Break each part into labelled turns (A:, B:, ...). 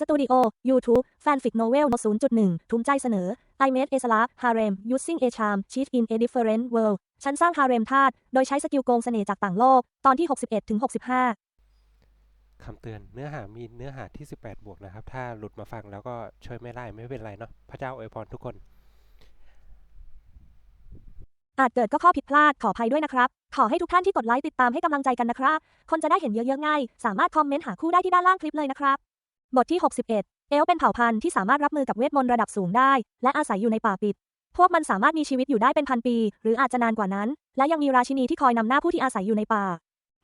A: สตูดิโอ YouTube แฟนฟิกโนเวล0.1 ทุ่มใจเสนอ I made a slap harem using a charm cheat in a different world ฉันสร้างฮาเร็มทาสโดยใช้สกิลโกงเสน่ห์จากต่างโลก ตอนที่ 61ถึง65
B: คำเตือนเนื้อหามีเนื้อหาที่ 18 บวกนะครับ ถ้าหลุดมาฟังแล้วก็ช่วยไม่ได้ไม่เป็นไรเนาะพระเจ้าอวยพรทุกคน
A: อาจเกิดก็ข้อผิดพลาดขออภัยด้วยนะครับ ขอให้ทุกท่านที่กดไลค์ติดตามให้กำลังใจกันนะครับ คนจะได้เห็นเยอะๆง่าย สามารถคอมเมนต์หาคู่ได้ที่ด้านล่างคลิปเลยนะครับ บทที่ 61 เอลเป็นเผ่าพันธุ์ที่สามารถรับมือกับเวทมนต์ระดับสูงได้ และอาศัยอยู่ในป่าปิด พวกมันสามารถมีชีวิตอยู่ได้เป็นพันปี หรืออาจจะนานกว่านั้น และยังมีราชินีที่คอยนำหน้าผู้ที่อาศัยอยู่ในป่า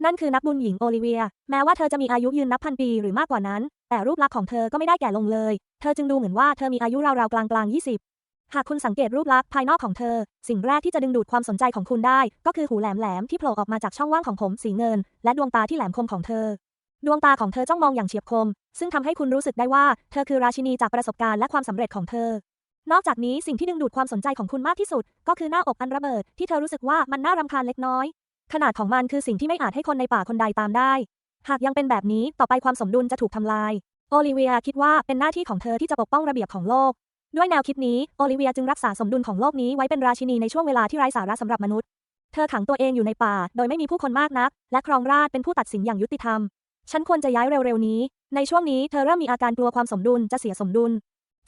A: นั่นคือนักบุญหญิงโอลิเวีย แม้ว่าเธอจะมีอายุยืนนับพันปีหรือมากกว่านั้น แต่รูปลักษณ์ของเธอก็ไม่ได้แก่ลงเลย เธอจึงดูเหมือนว่าเธอมีอายุราวๆกลางๆ20หากคุณสังเกตรูปลักษณ์ภายนอกของเธอ สิ่งแรกที่จะดึงดูดความสนใจของคุณได้ ก็คือหูแหลมๆที่โผล่ออกมาจากช่องว่างของผมสีเงิน และดวงตาที่แหลมคมของเธอ ดวงตาของเธอจ้องมองอย่างเฉียบคม ซึ่งทำให้คุณรู้สึกได้ว่า เธอคือราชินีจากประสบการณ์และความสำเร็จของเธอ นอกจากนี้สิ่งที่ดึงดูดความสนใจของคุณมากที่สุด ก็คือหน้าอกอันระเบิดที่เธอรู้สึกว่ามันน่ารำคาญเล็กน้อย ขนาดของมันคือสิ่งที่ไม่อาจให้คนในป่าคนใดตามได้ หากยังเป็นแบบนี้ต่อไปความสมดุลจะถูกทำลาย โอลิเวียคิดว่าเป็นหน้าที่ของเธอที่จะปกป้องระเบียบของโลก ด้วยแนวคิดนี้โอลิเวียจึงรักษาสมดุลของโลกนี้ไว้เป็นราชินีในช่วงเวลาที่ไร้สาระสำหรับมนุษย์ เธอขังตัวเองอยู่ในป่า โดยไม่มีผู้คนมากนัก และครองราชเป็นผู้ตัดสินอย่างยุติธรรม ฉันควรจะย้ายเร็วๆนี้ ในช่วงนี้เธอเริ่มมีอาการกลัวความสมดุลจะเสียสมดุล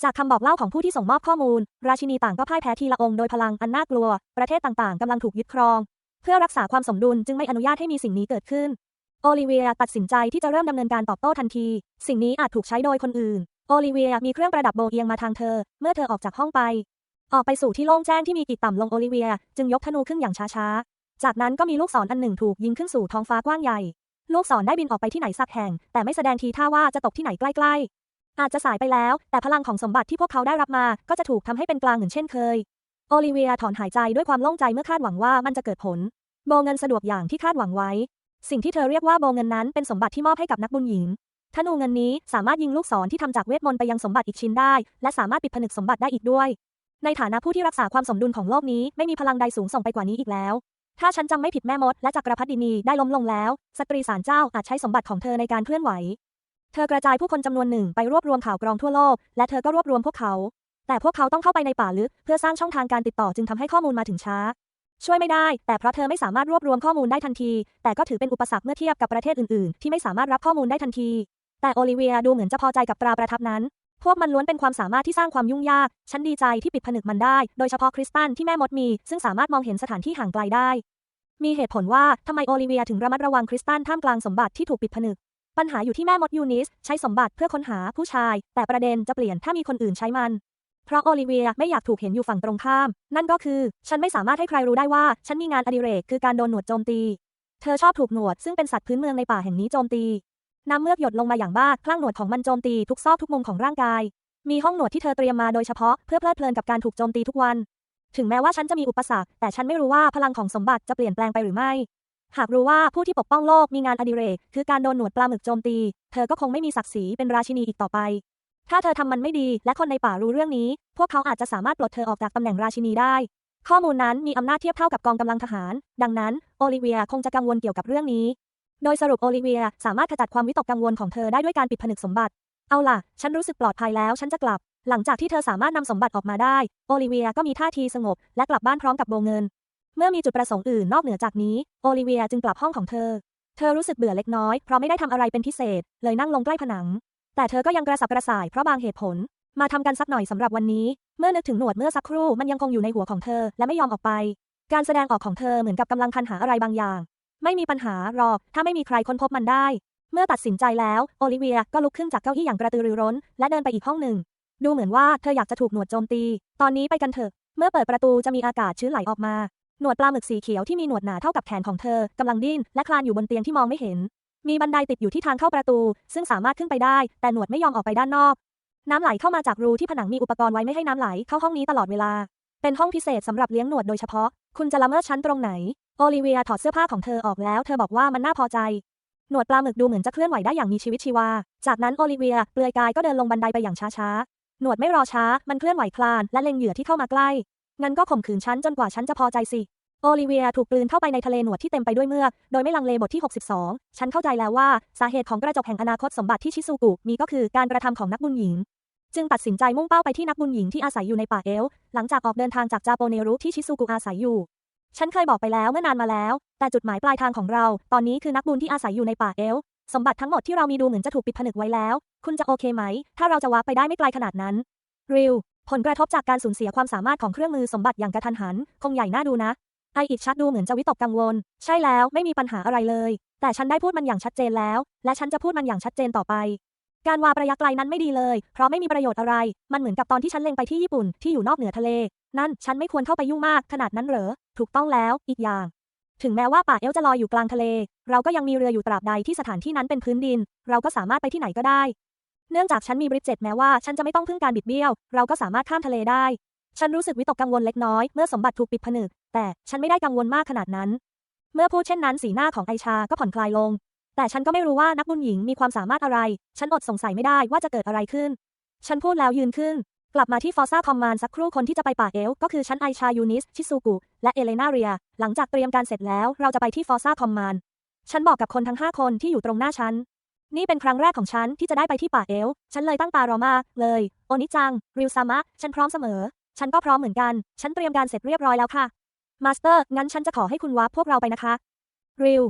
A: จากคำบอกเล่าของผู้ที่ส่งมอบข้อมูล ราชินีต่างก็พ่ายแพ้ทีละองค์โดยพลังอันน่ากลัว ประเทศต่างๆกำลังถูกยึดครอง เพื่อรักษาความสมดุลจึงไม่อนุญาตให้มีสิ่งนี้เกิดขึ้น โอลิเวียตัดสินใจที่จะเริ่มดำเนินการตอบโต้ทันที สิ่งนี้อาจถูกใช้โดยคนอื่น โอลิเวียมีเครื่องประดับโบเอียงมาทางเธอ เมื่อเธอออกจากห้องไป ออกไปสู่ที่โล่งแจ้งที่มีกีดต่ำลงโอลิเวีย จึงยกธนูขึ้นอย่างช้าๆ จากนั้นก็มีลูกศรอันหนึ่งถูกยิงขึ้นสู่ท้องฟ้ากว้างใหญ่ ลูกศรได้บินออกไปที่ไหนสักแห่ง แต่ไม่แสดงทีท่าว่าจะตกที่ไหนใกล้ๆ อาจจะสายไปแล้ว แต่พลังของสมบัติที่พวกเขาได้รับมา ก็จะถูกทำให้เป็นกลางเหมือนเช่นเคย โอลิเวียถอนหายใจด้วยความโล่งใจเมื่อคาดหวังว่ามันจะเกิดผล โบเงินสะดวกอย่างที่คาดหวังไว้ สิ่งที่เธอเรียกว่าโบเงินนั้นเป็นสมบัติที่มอบให้กับนักบุญหญิงธนูเงินนี้สามารถยิงลูกศรที่ทำจากเวทมนต์ไปยังสมบัติอีกชิ้นได้ และสามารถปิดผนึกสมบัติได้อีกด้วย ในฐานะผู้ที่รักษาความสมดุลของโลกนี้ไม่มีพลังใดสูงส่งไปกว่านี้อีกแล้ว ถ้าฉันจำไม่ผิดแม่มดและจักรพรรดินีได้ล้มลงแล้ว สตรีสารเจ้าอาจใช้สมบัติของเธอในการเคลื่อนไหว เธอกระจายผู้คนจำนวนหนึ่งไปรวบรวมข่าวกรองทั่วโลก และเธอก็รวบรวมพวกเขา แต่พวกเขาต้องเข้าไปในป่าลึกเพื่อสร้างช่องทางการติดต่อจึงทำให้ข้อมูลมาถึงช้า ช่วยไม่ได้ แต่เพราะเธอไม่สามารถรวบรวมข้อมูลได้ทันที แต่ก็ถือเป็นอุปสรรคเมื่อเทียบกับประเทศอื่นๆ ที่ไม่สามารถรับข้อมูลได้ทันที แต่โอลิเวียดูเหมือนจะพอใจกับตราประทับนั้น พวกมันล้วนเป็นความสามารถที่สร้างความยุ่งยาก ฉันดีใจที่ปิดผนึกมันได้ โดยเฉพาะคริสตัลที่แม่มดมี ซึ่งสามารถมองเห็นสถานที่ห่างไกลได้ มีเหตุผลว่าทำไมโอลิเวียถึงระมัดระวังคริสตัลท่ามกลางสมบัติที่ถูกปิดผนึก ปัญหาอยู่ที่แม่มดยูนิสใช้สมบัติเพื่อค้นหาผู้ชาย แต่ประเด็นจะเปลี่ยนถ้ามีคนอื่นใช้มัน เพราะโอลิเวียไม่อยากถูกเห็นอยู่ฝั่งตรงข้าม นั่นก็คือ ฉันไม่สามารถให้ใครรู้ได้ว่า ฉันมีงานอดิเรกคือการโดนหนวดโจมตี เธอชอบถูกหนวดซึ่งเป็นสัตว์พื้นเมืองในป่าแห่งนี้โจมตี น้ำเมือกหยดลงมาอย่างบ้าคลั่งหนวดของมันโจมตีทุกซอกทุกมุมของร่างกาย มีห้องหนวดที่เธอเตรียมมาโดยเฉพาะเพื่อเพลิดเพลินกับการถูกโจมตีทุกวัน ถึงแม้ว่าฉันจะมีอุปสรรค แต่ฉันไม่รู้ว่าพลังของสมบัติจะเปลี่ยนแปลงไปหรือไม่ หากรู้ว่าผู้ที่ปกป้องโลกมีงานอดิเรก คือการโดนหนวดปลาหมึกโจมตี เธอก็คงไม่มีศักดิ์ศรีเป็นราชินีอีกต่อไป ถ้าเธอทำมันไม่ดี และคนในป่ารู้เรื่องนี้ พวกเขาอาจจะสามารถปลดเธอออกจากตำแหน่งราชินีได้ ข้อมูลนั้นมีอำนาจเทียบเท่ากับกองกำลังทหาร ดังนั้นโอลิเวียคงจะกังวลเกี่ยวกับเรื่องนี้ โดยสรุปโอลิเวียสามารถขจัดความวิตกกังวลของเธอได้ด้วยการปิดผนึกสมบัติ เอาล่ะ ฉันรู้สึกปลอดภัยแล้วฉันจะกลับ หลังจากที่เธอสามารถนำสมบัติออกมาได้ โอลิเวียก็มีท่าทีสงบ และกลับบ้านพร้อมกับโบเงิน เมื่อมีจุดประสงค์อื่นนอกเหนือจากนี้ โอลิเวียจึงกลับห้องของเธอ เธอรู้สึกเบื่อเล็กน้อยเพราะไม่ได้ทำอะไรเป็นพิเศษ เลยนั่งลงใกล้ผนัง แต่เธอก็ยังกระสับกระส่ายเพราะบางเหตุผล มาทำกันสักหน่อยสำหรับวันนี้ เมื่อนึกถึงหนวดเมื่อสักครู่มันยังคงอยู่ในหัวของเธอและไม่ยอมออกไป การแสดงออกของเธอเหมือนกับกำลังคันหาอะไรบางอย่าง ไม่มีปัญหาหรอก ถ้าไม่มีใครค้นพบมันได้ เมื่อตัดสินใจแล้ว โอลิเวียก็ลุกขึ้นจากเก้าอี้อย่างกระตือรือร้น และเดินไปอีกห้องหนึ่ง ดูเหมือนว่าเธออยากจะถูกหนวดโจมตี ตอนนี้ไปกันเถอะ เมื่อเปิดประตูจะมีอากาศชื้นไหลออกมา หนวดปลาหมึกสีเขียวที่มีหนวดหนาเท่ากับแขนของเธอกำลังดิ้นและคลานอยู่บนเตียงที่มองไม่เห็น มีบันไดติดอยู่ที่ทางเข้าประตู ซึ่งสามารถขึ้นไปได้ แต่หนวดไม่ยอมออกไปด้านนอก น้ำไหลเข้ามาจากรูที่ผนังมีอุปกรณ์ไว้ไม่ให้น้ำไหลเข้าห้องนี้ตลอดเวลา เป็นห้องพิเศษสำหรับเลี้ยงหนวดโดยเฉพาะ คุณจะละเมิดชั้นตรงไหน โอลิเวียถอดเสื้อผ้าของเธอออกแล้ว เธอบอกว่ามันน่าพอใจ หนวดปลาหมึกดูเหมือนจะเคลื่อนไหวได้อย่างมีชีวิตชีวา จากนั้นโอลิเวียเปลือยกายก็เดินลงบันไดไปอย่างช้าๆ หนวดไม่รอช้า มันเคลื่อนไหวคลานและเล็งเหยื่อที่เข้ามาใกล้ งั้นก็ข่มขืนฉันจนกว่าฉันจะพอใจสิ โอลิเวียถูกกลืนเข้าไปในทะเลหนวดที่เต็มไปด้วยเมือก โดยไม่ลังเลบทที่ 62 ฉันเข้าใจแล้วว่าสาเหตุของกระจกแห่งอนาคตสมบัติที่ชิซูกุมีก็คือการกระทำของนักบุญหญิง จึงตัดสินใจมุ่งเป้าไปที่นักบุญหญิงที่อาศัยอยู่ในป่าเอล หลังจากออกเดินทางจากจาโปเนรุที่ชิซูกุอาศัยอยู่ ฉันเคยบอกไปแล้วเมื่อนานมาแล้ว แต่จุดหมายปลายทางของเรา ตอนนี้คือนักบุญที่อาศัยอยู่ในป่าเอล สมบัติทั้งหมดที่เรามีดูเหมือนจะถูกปิดผนึกไว้แล้ว คุณจะโอเคไหม ถ้าเราจะวาร์ปไปได้ไม่ไกลขนาดนั้น ริว ผลกระทบจากการสูญเสียความสามารถของเครื่องมือสมบัติอย่างกระทันหัน คงใหญ่น่าดูนะไออิดชัดดูเหมือนจะวิตกกังวล ใช่แล้วไม่มีปัญหาอะไรเลย แต่ฉันได้พูดมันอย่างชัดเจนแล้ว และฉันจะพูดมันอย่างชัดเจนต่อไป การวาประยะไกลนั้นไม่ดีเลย เพราะไม่มีประโยชน์อะไร มันเหมือนกับตอนที่ฉันเล็งไปที่ญี่ปุ่นที่อยู่นอกเหนือทะเล นั่นฉันไม่ควรเข้าไปยุ่งมากขนาดนั้นเหรอ ถูกต้องแล้ว อีกอย่าง ถึงแม้ว่าป่าเอลจะลอยอยู่กลางทะเล เราก็ยังมีเรืออยู่ตราบใดที่สถานที่นั้นเป็นพื้นดิน เราก็สามารถไปที่ไหนก็ได้ เนื่องจากฉันมีบริดเจ็ตแม้ว่าฉันจะไม่ต้องพึ่งการบิดเบี้ยว เราก็สามารถข้ามทะเลได้ ฉันรู้สึกวิตกกังวลเล็กน้อยเมื่อสมบัติถูกปิดผนึก แต่ฉันไม่ได้กังวลมากขนาดนั้น เมื่อพูดเช่นนั้นสีหน้าของไอชาก็ผ่อนคลายลง แต่ฉันก็ไม่รู้ว่านักบุญหญิงมีความสามารถอะไร ฉันอดสงสัยไม่ได้ว่าจะเกิดอะไรขึ้น ฉันพูดแล้วยืนขึ้น กลับมาที่ฟอร์ซ่าคอมมานสักครู่คนที่จะไปป่าเอลก็คือฉันไอชายูนิส ชิซูกุ และเอเลนาเรีย หลังจากเตรียมการเสร็จแล้ว เราจะไปที่ฟอร์ซ่าคอมมานฉันบอกกับคนทั้งห้าคนที่อยู่ตรงหน้าฉัน นี่เป็นครั้งแรกของฉันที่จะได้ไปที่ป่าเอล ฉันเลยตั้งตารอมากเลย โอนิจัง ริวซามะ ฉันพร้อมเสมอ ฉันก็พร้อมเหมือนกัน ฉันเตรียมการเสร็จเรียบร้อยแล้วค่ะ มาสเตอร์ งั้นฉันจะขอให้คุณวาร์ปพวกเราไปนะคะ ริว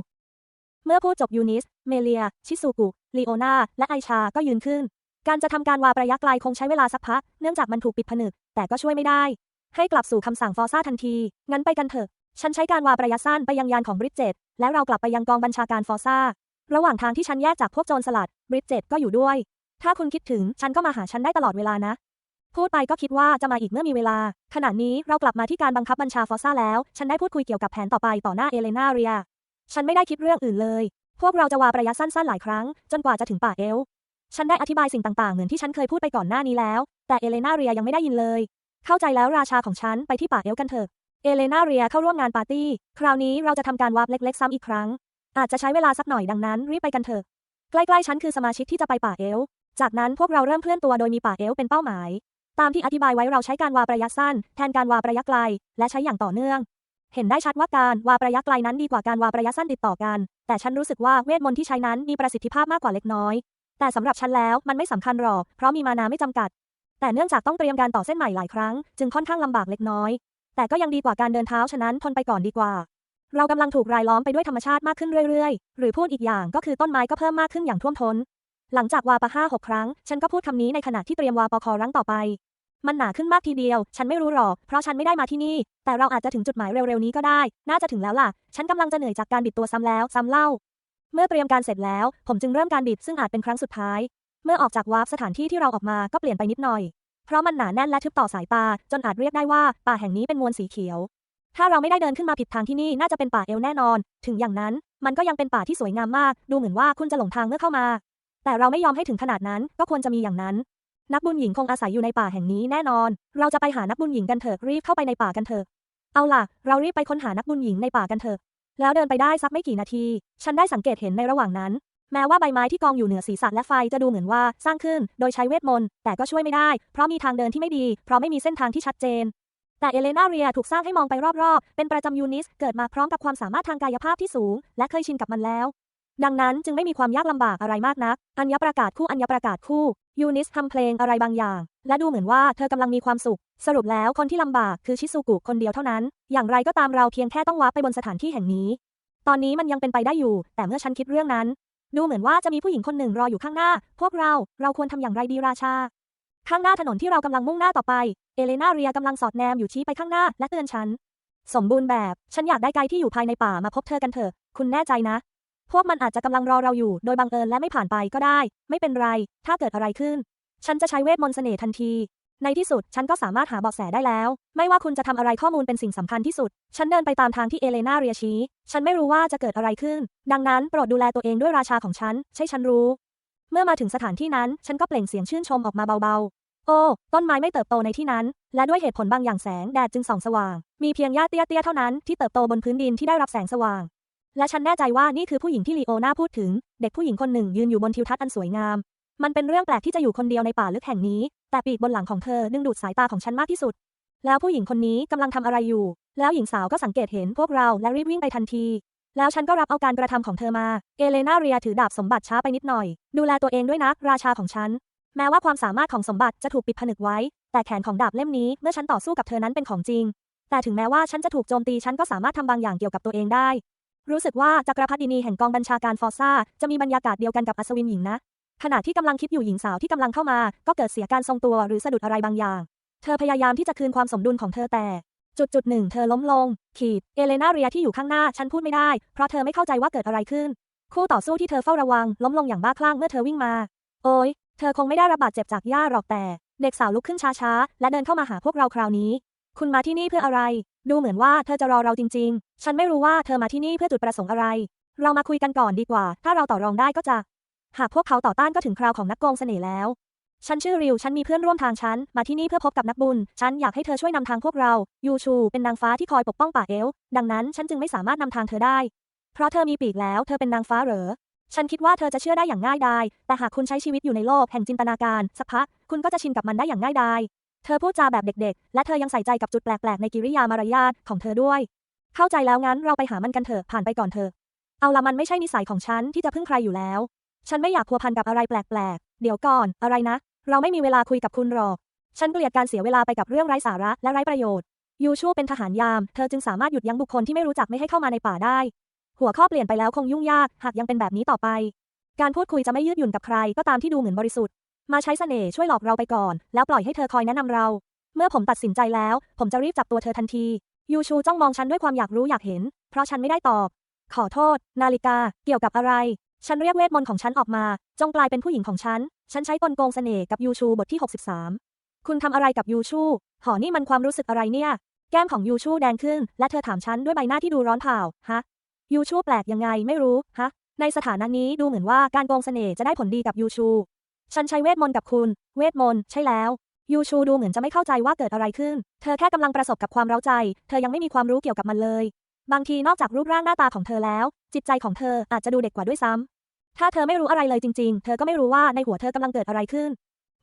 A: เมื่อพูดจบยูนิส เมเลีย ชิซูกุลีโอนาและไอชาก็ยืนขึ้น การจะทำการวาประยะไกลคงใช้เวลาสักพัก เนื่องจากมันถูกปิดผนึก แต่ก็ช่วยไม่ได้ ให้กลับสู่คำสั่งฟอร์ซ่าทันที งั้นไปกันเถอะ ฉันใช้การวาประยะสั้นไปยังยานของบริดเจตและเรากลับไปยังกองบัญชาการฟอร์ซ่า ระหว่างทางที่ฉันแยกจากพวกโจรสลัด บริดเจตก็อยู่ด้วย ถ้าคุณคิดถึงฉันก็มาหาฉันได้ตลอดเวลานะ พูดไปก็คิดว่าจะมาอีกเมื่อมีเวลา ขณะนี้เรากลับมาที่การบังคับบัญชาฟอร์ซ่าแล้ว ฉันได้พูดคุยเกี่ยวกับแผนต่อไปต่อหน้าเอเลนาเรีย ฉันไม่ได้คิดเรื่องอื่นเลย พวกเราจะวาประยะสั้นๆหลายครั้ง จนกว่าจะถึงป่าเอล ฉันได้อธิบายสิ่งต่างๆ เหมือนที่ฉันเคยพูดไปก่อนหน้านี้แล้ว แต่เอเลนาเรียยังไม่ได้ยินเลย เข้าใจแล้วราชาของฉันไปที่ป่าเอลกันเถอะ เอเลนาเรียเข้าร่วมงานปาร์ตี้ คราวนี้เราจะทำการวาร์ปเล็ก ๆ ซ้ำอีกครั้ง อาจจะใช้เวลาสักหน่อยดังนั้นรีบไปกันเถอะ ใกล้ๆฉันคือสมาชิกที่จะไปป่าเอล จากนั้นพวกเราเริ่มเคลื่อนตัวโดยมีป่าเอลเป็นเป้าหมาย ตามที่อธิบายไว้เราใช้การวาประยะสั้น แทนการวาประยะไกล และใช้อย่างต่อเนื่อง เห็นได้ชัดว่าการวาประยะไกลนั้นดีกว่าการวาประยะสั้นติดต่อกัน แต่ฉันรู้สึกว่าเวทมนต์ที่ใช้นั้นมีประสิทธิภาพมากกว่าเล็กน้อย แต่สำหรับฉันแล้วมันไม่สำคัญหรอก เพราะมีมานาไม่จำกัด แต่เนื่องจากต้องเตรียมการต่อเส้นใหม่หลายครั้ง จึงค่อนข้างลำบากเล็กน้อย แต่ก็ยังดีกว่าการเดินเท้าฉะนั้นทนไปก่อนดีกว่า เรากำลังถูกรายล้อมไปด้วยธรรมชาติมากขึ้นเรื่อยๆ หรือพูดอีกอย่างก็คือต้นไม้ก็เพิ่มมากขึ้นอย่างท่วมท้น หลังจากวาปะห้าหกครั้ง ฉันก็พูดคำนี้ในขณะที่เตรียมวาปะคอรั้งต่อไป มันหนาขึ้นมากทีเดียว ฉันไม่รู้หรอก เพราะฉันไม่ได้มาที่นี่ แต่เราอาจจะถึงจุดหมายเร็วๆนี้ก็ได้ น่าจะถึงแล้วล่ะ ฉันกำลังจะเหนื่อยจากการบิดตัวซ้ำแล้ว ซ้ำเล่า เมื่อเตรียมการเสร็จแล้ว ผมจึงเริ่มการบิดซึ่งอาจเป็นครั้งสุดท้าย เมื่อออกจากวาร์ปสถานที่ที่เราออกมาก็เปลี่ยนไปนิดหน่อย เพราะมันหนาแน่นและทึบต่อสายตา จนอาจเรียกได้ว่าป่าแห่งนี้เป็นมวลสีเขียว ถ้าเราไม่ได้เดินขึ้นมาผิดทางที่นี่น่าจะเป็นป่าเอลแน่นอน ถึงอย่างนั้น มันก็ยังเป็นป่าที่สวยงามมาก ดูเหมือนว่าคุณจะหลงทางเมื่อเข้ามา แต่เราไม่ยอมให้ถึงขนาดนั้น ก็ควรจะมีอย่างนั้น นักบุญหญิงคงอาศัยอยู่ในป่าแห่งนี้แน่นอน เราจะไปหานักบุญหญิงกันเถอะรีบเข้าไปในป่ากันเถอะ เอาล่ะ เรารีบไปค้นหานักบุญหญิงในป่ากันเถอะ แล้วเดินไปได้สักไม่กี่นาที ฉันได้สังเกตเห็นในระหว่างนั้น แม้ว่าใบไม้ที่กองอยู่เหนือศีรษะและไฟจะดูเหมือนว่าสร้างขึ้นโดยใช้เวทมนต์ แต่ก็ช่วยไม่ได้ เพราะมีทางเดินที่ไม่ดี เพราะไม่มีเส้นทางที่ชัดเจน แต่เอเลนาเรียถูกสร้างให้มองไปรอบๆ เป็นประจำยูนิส เกิดมาพร้อมกับความสามารถทางกายภาพที่สูง และเคยชินกับมันแล้ว ดังนั้นจึงไม่มีความยากลำบากอะไรมากนัก อัญญประกาศคู่อัญญประกาศคู่ ยูนิสทำเพลงอะไรบางอย่าง และดูเหมือนว่าเธอกำลังมีความสุข สรุปแล้วคนที่ลำบากคือชิซูกุคนเดียวเท่านั้น อย่างไรก็ตามเราเพียงแค่ต้องวาร์ปไปบนสถานที่แห่งนี้ ตอนนี้มันยังเป็นไปได้อยู่ แต่เมื่อฉันคิดเรื่องนั้น ดูเหมือนว่าจะมีผู้หญิงคนหนึ่งรออยู่ข้างหน้า พวกเรา เราควรทำอย่างไรดีราชา ข้างหน้าถนนที่เรากำลังมุ่งหน้าต่อไป เอเลนาเรียกำลังสอดแนมอยู่ชี้ไปข้างหน้าและเตือนฉัน สมบูรณ์แบบ ฉันอยากได้ไกด์ที่อยู่ภายในป่ามาพบเธอกันเถอะ คุณแน่ใจนะ พวกมันอาจจะกำลังรอเราอยู่ โดยบังเอิญและไม่ผ่านไปก็ได้ ไม่เป็นไร ถ้าเกิดอะไรขึ้น ฉันจะใช้เวทมนต์เสน่ห์ทันที ในที่สุด ฉันก็สามารถหาเบาะแสได้แล้ว ไม่ว่าคุณจะทำอะไรข้อมูลเป็นสิ่งสำคัญที่สุด ฉันเดินไปตามทางที่เอเลนาเรียชี้ ฉันไม่รู้ว่าจะเกิดอะไรขึ้น ดังนั้นโปรดดูแลตัวเองด้วยราชาของฉัน ใช่ฉันรู้ เมื่อมาถึงสถานที่นั้น ฉันก็เปล่งเสียงชื่นชมออกมาเบาๆ โอ้ ต้นไม้ไม่เติบโตในที่นั้น และด้วยเหตุผลบางอย่างแสงแดดจึงส่องสว่าง มีเพียงหญ้าเตี้ยๆเท่านั้นที่เติบโตบนพื้นดินที่ได้รับแสงสว่าง และฉันแน่ใจว่านี่คือผู้หญิงที่ลีโอนาพูดถึง เด็กผู้หญิงคนหนึ่งยืนอยู่บนทิวทัศน์อันสวยงาม มันเป็นเรื่องแปลกที่จะอยู่คนเดียวในป่าลึกแห่งนี้ แต่ปีกบนหลังของเธอดึงดูดสายตาของฉันมากที่สุด แล้วผู้หญิงคนนี้กำลังทำอะไรอยู่ แล้วหญิงสาวก็สังเกตเห็นพวกเราและรีบวิ่งไปทันที แล้วฉันก็รับเอาการกระทำของเธอมา เอเลนาเรียถือดาบสมบัติช้าไปนิดหน่อย ดูแลตัวเองด้วยนะราชาของฉัน แม้ว่าความสามารถของสมบัติจะถูกปิดผนึกไว้ แต่แขนของดาบเล่มนี้เมื่อฉันต่อสู้กับเธอนั้นเป็นของจริง แต่ถึงแม้ว่าฉันจะถูกโจมตีฉันก็สามารถทำบางอย่างเกี่ยวกับตัวเองได้ รู้สึกว่าจักรพรรดินีแห่งกองบัญชาการฟอร์ซ่าจะมีบรรยากาศเดียวกันกับอัศวินหญิงนะ ขณะที่กำลังคิดอยู่หญิงสาวที่กำลังเข้ามา ก็เกิดเสียการทรงตัวหรือสะดุดอะไรบางอย่าง เธอพยายามที่จะคืนความสมดุลของเธอแต่ จุดจุดหนึ่งเธอล้มลง ขีด เอเลนาเรียที่อยู่ข้างหน้าฉันพูดไม่ได้ เพราะเธอไม่เข้าใจว่าเกิดอะไรขึ้น คู่ต่อสู้ที่เธอเฝ้าระวัง ล้มลงอย่างบ้าคลั่งเมื่อเธอวิ่งมา โอ้ยเธอคงไม่ได้รับบาดเจ็บจากหญ้าหรอกแต่ เด็กสาวลุกขึ้นช้าๆและเดินเข้ามาหาพวกเราคราวนี้ คุณมาที่นี่เพื่ออะไร ดูเหมือนว่าเธอจะรอเราจริง ๆ ฉันไม่รู้ว่าเธอมาที่นี่เพื่อจุดประสงค์อะไร เรามาคุยกันก่อนดีกว่า ถ้าเราต่อรองได้ก็จะ หากพวกเขาต่อต้านก็ถึงคราวของนักโกงเสน่ห์แล้ว ฉันชื่อริว ฉันมีเพื่อนร่วมทางฉัน มาที่นี่เพื่อพบกับนักบุญ ฉันอยากให้เธอช่วยนำทางพวกเรา ยูชู เป็นนางฟ้าที่คอยปกป้องป่าเอล ดังนั้นฉันจึงไม่สามารถนำทางเธอได้ เพราะเธอมีปีกแล้ว เธอเป็นนางฟ้าเหรอ ฉันคิดว่าเธอจะเชื่อได้อย่างง่ายดาย แต่หากคุณใช้ชีวิตอยู่ในโลกแห่งจินตนาการสักพัก คุณก็จะชินกับมันได้อย่างง่ายดาย เธอพูดจาแบบเด็กๆ และเธอยังใส่ใจกับจุดแปลกๆ ในกิริยามารยาทของเธอด้วย เข้าใจแล้วงั้นเราไปหามันกันเถอะผ่านไปก่อนเถอะ เอาละมันไม่ใช่นิสัยของฉันที่จะพึ่งใครอยู่แล้ว ฉันไม่อยากพัวพันกับอะไรแปลกๆ เดี๋ยวก่อน อะไรนะ เราไม่มีเวลาคุยกับคุณหรอก ฉันเกลียดการเสียเวลาไปกับเรื่องไร้สาระและไร้ประโยชน์ ยูชูเป็นทหารยาม เธอจึงสามารถหยุดยั้งบุคคลที่ไม่รู้จักไม่ให้เข้ามาในป่าได้ หัวข้อเปลี่ยนไปแล้วคงยุ่งยาก หากยังเป็นแบบนี้ต่อไป การพูดคุยจะไม่ยืดหยุ่นกับใครก็ตามที่ดูเหมือนบริสุทธิ์ มาใช้เสน่ห์ช่วยหลอกเราไปก่อน แล้วปล่อยให้เธอคอยแนะนำเรา เมื่อผมตัดสินใจแล้ว ผมจะรีบจับตัวเธอทันที ยูชูจ้องมองฉันด้วยความอยากรู้อยากเห็น เพราะฉันไม่ได้ตอบ ขอโทษ นาฬิกา เกี่ยวกับอะไร ฉันเรียกเวทมนต์ของฉันออกมา จงกลายเป็นผู้หญิงของฉัน ฉันใช้กลโกงเสน่ห์กับยูชูบทที่ 63 คุณทำอะไรกับยูชู หอนี่มันความรู้สึกอะไรเนี่ย แก้มของยูชูแดงขึ้น และเธอถามฉันด้วยใบหน้าที่ดูร้อนเผาฮะ ยูชูแปลกยังไงไม่รู้ ฮะ ในสถานะนี้ดูเหมือนว่าการโกงเสน่ห์จะได้ผลดีกับยูชู ฉันใช้เวทมนต์กับคุณ เวทมนต์ใช่แล้ว ยูชูดูเหมือนจะไม่เข้าใจว่าเกิดอะไรขึ้น เธอแค่กำลังประสบกับความเร้าใจ เธอยังไม่มีความรู้เกี่ยวกับมันเลย บางทีนอกจากรูปร่างหน้าตาของเธอแล้ว จิตใจของเธออาจจะดูเด็กกว่าด้วยซ้ำ ถ้าเธอไม่รู้อะไรเลยจริง ๆ เธอก็ไม่รู้ว่าในหัวเธอกำลังเกิดอะไรขึ้น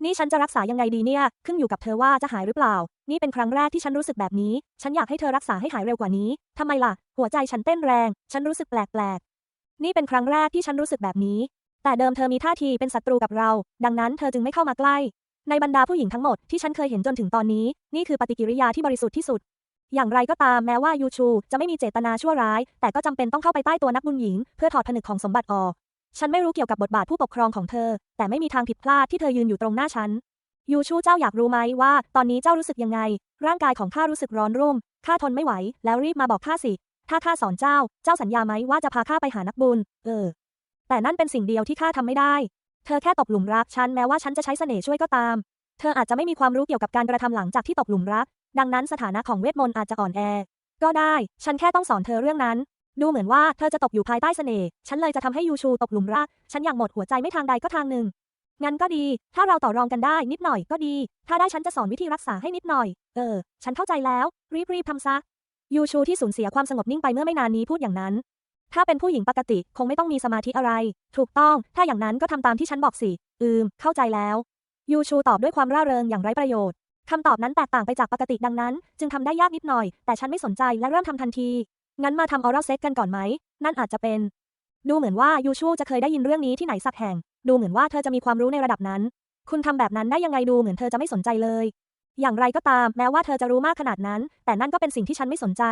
A: นี่ฉันจะรักษายังไงดีเนี่ย ขึ้นอยู่กับเธอว่าจะหายหรือเปล่า นี่เป็นครั้งแรกที่ฉันรู้สึกแบบนี้ ฉันอยากให้เธอรักษาให้หายเร็วกว่านี้ทำไมล่ะ หัวใจฉันเต้นแรง ฉันรู้สึกแปลกๆนี่เป็นครั้งแรกที่ฉันรู้สึกแบบนี้ แต่เดิมเธอมีท่าทีเป็นศัตรูกับเรา ดังนั้นเธอจึงไม่เข้ามาใกล้ ในบรรดาผู้หญิงทั้งหมดที่ฉันเคยเห็นจนถึงตอนนี้ นี่คือปฏิกิริยาที่บริสุทธิ์ที่สุด อย่างไรก็ตามแม้ว่ายูชู จะไม่มีเจตนาชั่วร้าย แต่ก็จำเป็นต้องเข้าไปใต้ตัวนักบุญหญิง เพื่อถอดผนึกของสมบัติออก ฉันไม่รู้เกี่ยวกับบทบาทผู้ปกครองของเธอ แต่ไม่มีทางผิดพลาดที่เธอยืนอยู่ตรงหน้าฉันยูชูเจ้าอยากรู้ไหมว่า ตอนนี้เจ้ารู้สึกยังไง ร่างกายของข้ารู้สึกร้อนรุ่มข้าทนไม่ไหว แล้วรีบมาบอกข้าสิถ้าข้าสอนเจ้า เจ้าสัญญาไหมว่าจะพาข้าไปหานักบุญ เออ แต่นั่นเป็นสิ่งเดียวที่ข้าทำไม่ได้ เธอแค่ตกหลุมรักฉันแม้ว่าฉันจะใช้เสน่ห์ช่วยก็ตาม เธออาจจะไม่มีความรู้เกี่ยวกับการกระทำหลังจากที่ตกหลุมรัก ดังนั้นสถานะของเวทมนต์อาจจะอ่อนแอ ก็ได้ ฉันแค่ต้องสอนเธอเรื่องนั้น ดูเหมือนว่าเธอจะตกอยู่ภายใต้เสน่ห์ ฉันเลยจะทำให้ยูชูตกหลุมรัก ฉันอยากหมดหัวใจไม่ทางใดก็ทางหนึ่ง งั้นก็ดี ถ้าเราต่อรองกันได้นิดหน่อยก็ดี ถ้าได้ฉันจะสอนวิธีรักษาให้นิดหน่อย เออ ฉันเข้าใจแล้ว รีบรีทำซะ ยูชูที่สูญเสียความสงบนิ่งไปเมื่อไม่นานนี้พูดอย่างนั้น ถ้าเป็นผู้หญิงปกติคงไม่ต้องมีสมาธิอะไร ถูกต้อง ถ้าอย่างนั้นก็ทำตามที่ฉันบอกสิ อืม เข้าใจแล้ว ยูชูตอบด้วยความร่าเริงอย่างไร้ประโยชน์คำตอบนั้นแตกต่างไปจากปกติดังนั้น จึงทำได้ยากนิดหน่อย แต่ฉันไม่สนใจและเริ่มทำทันที งั้นมาทำออรัลเซ็กกันก่อนไหม นั่นอาจจะเป็น ดูเหมือนว่ายูชูจะเคยได้ยินเรื่องนี้ที่ไหนสักแห่ง ดูเหมือนว่าเธอจะมีความรู้ในระดับนั้น คุณทำแบบนั้นได้ยังไงดูเหมือนเธอจะไม่สนใจเลย อย่างไรก็ตาม แม้ว่าเธอจะรู้มากขนาดนั้น แต่นั่นก็เป็นสิ่งที่ฉันไม่สนใจ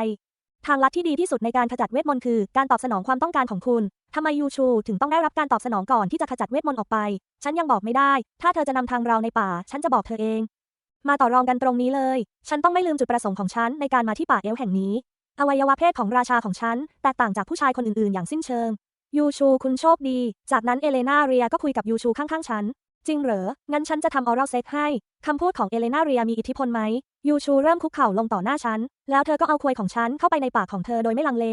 A: ทางลัดที่ดีที่สุดในการขจัดเวทมนต์คือการตอบสนองความต้องการของคุณ ทำไมยูชูถึงต้องได้รับการตอบสนองก่อนที่จะขจัดเวทมนต์ออกไป ฉันยังบอกไม่ได้ ถ้าเธอจะนำทางเราในป่า ฉันจะบอกเธอเอง มาต่อรองกันตรงนี้เลย ฉันต้องไม่ลืมจุดประสงค์ของฉันในการมาที่ป่าเอลแห่งนี้ อวัยวะเพศของราชาของฉันแตกต่างจากผู้ชายคนอื่นๆ อย่างสิ้นเชิง ยูชู คุณโชคดี จากนั้นเอเลนาเรียก็คุยกับยูชูข้างๆฉัน จริงเหรอ งั้นฉันจะทำออรัลเซ็กให้ คำพูดของเอเลนาเรียมีอิทธิพลไหม ยูชูเริ่มคุกเข่าลงต่อหน้าฉัน แล้วเธอก็เอาควยของฉันเข้าไปในปากของเธอโดยไม่ลังเล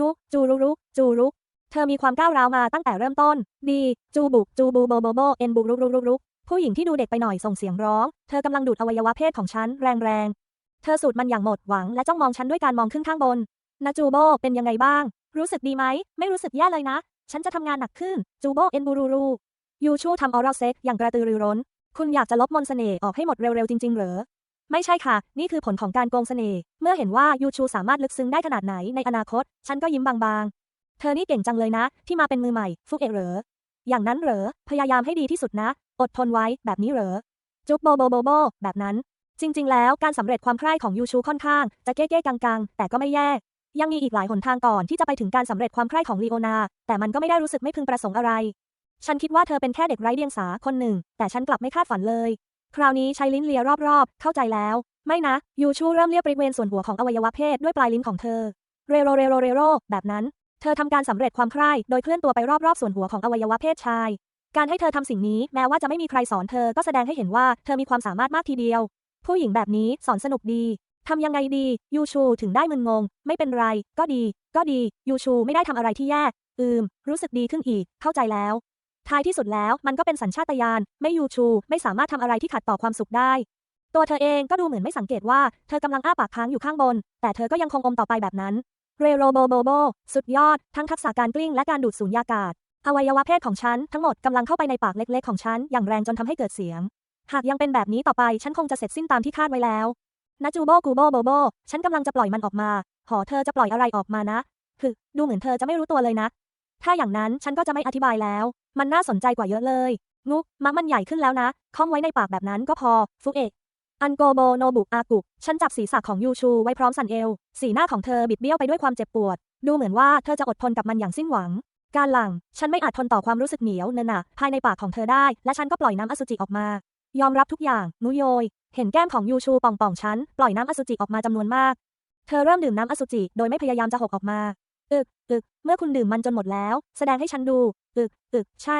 A: นุก จูรุรุจูรุก เธอมีความก้าวร้าวมาตั้งแต่เริ่มต้น ดี จูบุก จูบูโบโบโบ เอ็นบุกรุกรุกรุกรุกผู้หญิงที่ดูเด็กไปหน่อยส่งเสียงร้อง เธอกำลังดูดอวัยวะเพศของฉันแรงๆ เธอสูดมันอย่างหมดหวังและจ้องมองฉันด้วยการมองขึ้นข้างบน นาจูโบเป็นยังไงบ้าง รู้สึกดีไหม ไม่รู้สึกแย่เลยนะ ฉันจะทำงานหนักขึ้น จูโบเอ็นบูรูรู ยูชูทำออรัลเซ็กอย่างกระตือรือร้น คุณอยากจะลบมนต์เสน่ห์ออกให้หมดเร็วๆจริง ๆ เหรอ ไม่ใช่ค่ะ นี่คือผลของการโกงเสน่ห์ เมื่อเห็นว่ายูชูสามารถลึกซึ้งได้ขนาดไหนในอนาคต ฉันก็ยิ้มบางๆ เธอนี่เก่งจังเลยนะ ที่มาเป็นมือใหม่ ฟุกเอกเหรอ อย่างนั้นเหรอ พยายามให้ดีที่สุดนะ อดทนไว้ แบบนี้เหรอ จุ๊บโบโบโบโบ แบบนั้น จริง ๆ แล้วการสำเร็จความใคร่ของยูชูค่อนข้าง จะเก้ๆกังๆ แต่ก็ไม่แย่ยังมีอีกหลายหนทางก่อนที่จะไปถึงการสำเร็จความใคร่ของลีโอนา แต่มันก็ไม่ได้รู้สึกไม่พึงประสงค์อะไร ฉันคิดว่าเธอเป็นแค่เด็กไร้เดียงสาคนหนึ่ง แต่ฉันกลับไม่คาดฝันเลย คราวนี้ใช้ลิ้นเลียรอบๆ เข้าใจแล้ว ไม่นะ ยูชูเริ่มเลียบริเวณส่วนหัวของอวัยวะเพศด้วยปลายลิ้นของเธอ เรโรเรโรเรโรแบบนั้น เธอทำการสำเร็จความใคร่โดยเคลื่อนตัวไปรอบๆส่วนหัวของอวัยวะเพศชาย การให้เธอทำสิ่งนี้แม้ว่าจะไม่มีใครสอนเธอก็แสดงให้เห็นว่าเธอมีความสามารถมากทีเดียว ผู้หญิงแบบนี้สอนสนุกดีทำยังไงดียูชูถึงได้มึนงง ไม่เป็นไร ก็ดี ก็ดียูชูไม่ได้ทำอะไรที่แย่อืม รู้สึกดีขึ้นอีก เข้าใจแล้ว ท้ายที่สุดแล้วมันก็เป็นสัญชาตญาณไม่ยูชู ไม่สามารถทำอะไรที่ขัดต่อความสุขได้ ตัวเธอเองก็ดูเหมือนไม่สังเกตว่าเธอกำลังอ้าปากค้างอยู่ข้างบน แต่เธอก็ยังคงอมต่อไปแบบนั้น เรโรโบโบโบ สุดยอด ทั้งทักษะการกลิ้งและการดูดสูญญากาศ อวัยวะเพศของฉันทั้งหมดกำลังเข้าไปในปากเล็กๆของฉันอย่างแรงจนทำให้เกิดเสียง หากยังเป็นแบบนี้ต่อไปฉันคงจะเสร็จสิ้นตามที่คาดไว้แล้วนะจูโบกูโบโบโบ ฉันกำลังจะปล่อยมันออกมา หอเธอจะปล่อยอะไรออกมานะ คือ ดูเหมือนเธอจะไม่รู้ตัวเลยนะ ถ้าอย่างนั้นฉันก็จะไม่อธิบายแล้ว มันน่าสนใจกว่าเยอะเลย งุกมักมันใหญ่ขึ้นแล้วนะค้อมไว้ในปากแบบนั้นก็พอ ฟุกเอก อันโกโบโนบุอากุ ฉันจับศีรษะของยูชูไว้พร้อมสันเอว สีหน้าของเธอบิดเบี้ยวไปด้วยความเจ็บปวด ดูเหมือนว่าเธอจะอดทนกับมันอย่างสิ้นหวัง การหลัง ฉันไม่อาจทนต่อความรู้สึกเหนียวเนนหนะภายในปากของเธอได้ และฉันก็ปล่อยน้ำอสุจิออกมา ยอมรับทุกอย่าง นุโยย เห็นแก้มของยูชูป่องๆฉัน ปล่อยน้ำอสุจิออกมาจำนวนมาก เธอเริ่มดื่มน้ำอสุจิ โดยไม่พยายามจะหกออกมา อึก เมื่อคุณดื่มมันจนหมดแล้ว แสดงให้ฉันดู อึก อึก ใช่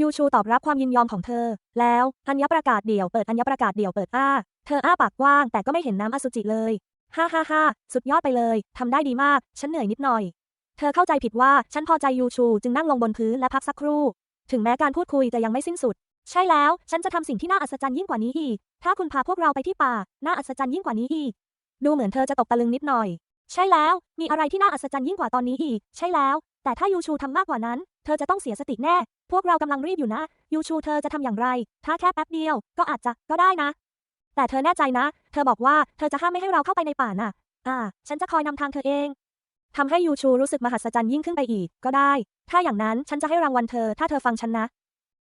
A: ยูชูตอบรับความยินยอมของเธอ แล้วอัญญประกาศเดี่ยวเปิดอัญญประกาศเดี่ยวเปิดอ้า เธออ้าปากกว้างแต่ก็ไม่เห็นน้ำอสุจิเลย ฮ่าฮ่าฮ่าสุดยอดไปเลย ทำได้ดีมาก ฉันเหนื่อยนิดหน่อย เธอเข้าใจผิดว่าฉันพอใจยูชู จึงนั่งลงบนพื้นและพักสักครู่ ถึงแม้การพูดคุยจะยังไม่สิ้นสุด ใช่แล้ว ฉันจะทำสิ่งที่น่าอัศจรรย์ยิ่งกว่านี้อีก ถ้าคุณพาพวกเราไปที่ป่า น่าอัศจรรย์ยิ่งกว่านี้อีก ดูเหมือนเธอจะตกตะลึงนิดหน่อย ใช่แล้ว มีอะไรที่น่าอัศจรรย์ยิ่งกว่าตอนนี้อีก ใช่แล้ว แต่ถ้ายูชูทำมากกว่านั้น เธอจะต้องเสียสติแน่ พวกเรากำลังรีบอยู่นะ ยูชูเธอจะทำอย่างไร ถ้าแค่แป๊บเดียว ก็อาจจะก็ได้นะ แต่เธอแน่ใจนะ เธอบอกว่าเธอจะห้ามไม่ให้เราเข้าไปในป่าน่ะ อ่า ฉันจะคอยนำทางเธอเองทำให้ยูชูรู้สึกมหัศจรรย์ยิ่งขึ้นไปอีก ก็ได้ ถ้าอย่างนั้นฉันจะให้รางวัลเธอ ถ้าเธอฟังฉันนะ